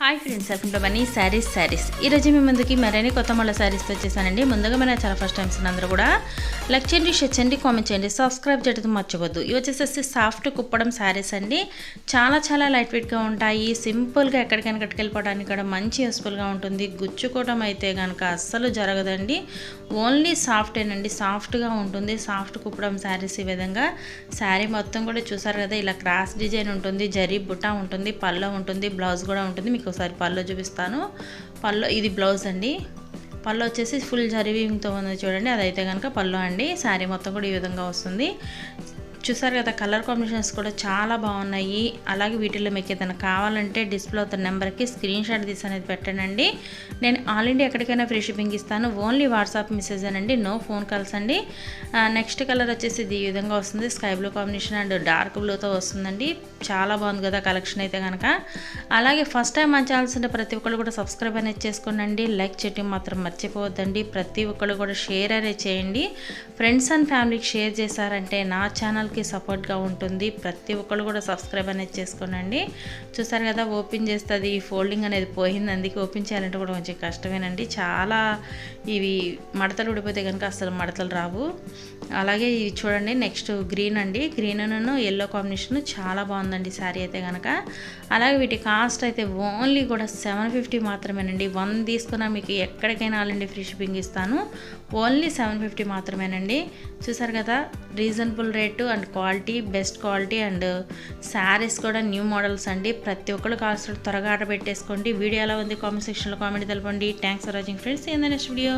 Hi friends welcome to money saris saris ఈరోజు మీ ముందుకి మరిన్ని కొత్త మళ్ళీ శారీస్తో వచ్చేసానండి. ముందుగా మన చాలా ఫస్ట్ టైమ్స్ అందరూ కూడా లైక్ చేయండి షేర్ చేయండి కామెంట్ చేయండి సబ్స్క్రైబ్ చేయడం మర్చిపోద్దు ఇవి వచ్చేసేసి సాఫ్ట్ కుప్పడం శారీస్ అండి. చాలా చాలా లైట్ వెయిట్గా ఉంటాయి. సింపుల్గా ఎక్కడికైనా కట్టుకెళ్ళిపోవడానికి కూడా మంచి యూస్ఫుల్గా ఉంటుంది. గుచ్చుకోవడం అయితే కనుక అస్సలు జరగదండి. ఓన్లీ సాఫ్టేనండి సాఫ్ట్గా ఉంటుంది. సాఫ్ట్ కుప్పడం శారీస్ ఈ విధంగా. శారీ మొత్తం కూడా చూసారు కదా ఇలా క్రాస్ డిజైన్ ఉంటుంది. జరీ బుట్ట ఉంటుంది పళ్ళ ఉంటుంది బ్లౌజ్ కూడా ఉంటుంది. మీకు ఒకసారి పల్లో చూపిస్తాను. పల్లో ఇది బ్లౌజ్ అండి. పళ్ళు వచ్చేసి ఫుల్ జరీవింగ్తో ఉంది చూడండి. అదైతే కనుక పళ్ళు అండి. శారీ మొత్తం కూడా ఈ విధంగా వస్తుంది. చూసారు కదా కలర్ కాంబినేషన్స్ కూడా చాలా బాగున్నాయి. అలాగే వీటిలో మీకు ఏదైనా కావాలంటే డిస్ప్లే అవుతున్న నెంబర్కి స్క్రీన్ షాట్ తీసి అనేది పెట్టండి నేను ఆల్ ఇండియా ఎక్కడికైనా ఫ్రీ షిప్పింగ్ ఇస్తాను. ఓన్లీ వాట్సాప్ మెసేజ్ అనండి నో ఫోన్ కాల్స్ అండి. నెక్స్ట్ కలర్ వచ్చేసి ఇది ఈ విధంగా వస్తుంది. Sky blue combination and dark బ్లూతో వస్తుందండి. చాలా బాగుంది కదా కలెక్షన్ అయితే కనుక అలాగే ఫస్ట్ టైం మన ఛానల్స్ ఉంటే ప్రతి ఒక్కళ్ళు కూడా సబ్స్క్రైబ్ అనేది చేసుకోండి లైక్ చేయటం మాత్రం మర్చిపోవద్దండి. ప్రతి ఒక్కళ్ళు కూడా షేర్ అనేది చేయండి. ఫ్రెండ్స్ అండ్ ఫ్యామిలీకి షేర్ చేశారంటే నా ఛానల్కి సపోర్ట్గా ఉంటుంది. ప్రతి ఒక్కళ్ళు కూడా సబ్స్క్రైబ్ అనేది చేసుకోనండి. చూసారు కదా ఓపెన్ చేస్తే అది ఫోల్డింగ్ అనేది పోయింది. అందుకే ఓపెన్ చేయాలంటే కూడా కొంచెం కష్టమేనండి. చాలా ఇవి మడతలు ఊడిపోతే కనుక అసలు మడతలు రావు. అలాగే ఇవి చూడండి నెక్స్ట్ గ్రీన్ అండి. గ్రీన్ను ఎల్లో కాంబినేషన్ చాలా బాగుందండి శారీ అయితే కనుక అలాగే వీటి కాస్ట్ అయితే ఓన్లీ కూడా సెవెన్ ఫిఫ్టీ మాత్రమేనండి. వన్ తీసుకున్నా మీకు ఎక్కడికైనా ఆల్రెడీ ఫ్రీ షిప్పింగ్ ఇస్తాను. ఓన్లీ సెవెన్ ఫిఫ్టీ మాత్రమేనండి. చూసారు కదా reasonable rate and quality best quality and saris కూడా న్యూ మోడల్స్ అండి. ప్రతి ఒక్కరు కాస్ట్ త్వరగా ఆర్డర్ పెట్టేసుకోండి. వీడియో ఎలా ఉంది కామెంట్ సెక్షన్లో కామెంట్ తెలపండి. Thanks for watching friends. ఏందా నెక్స్ట్ వీడియో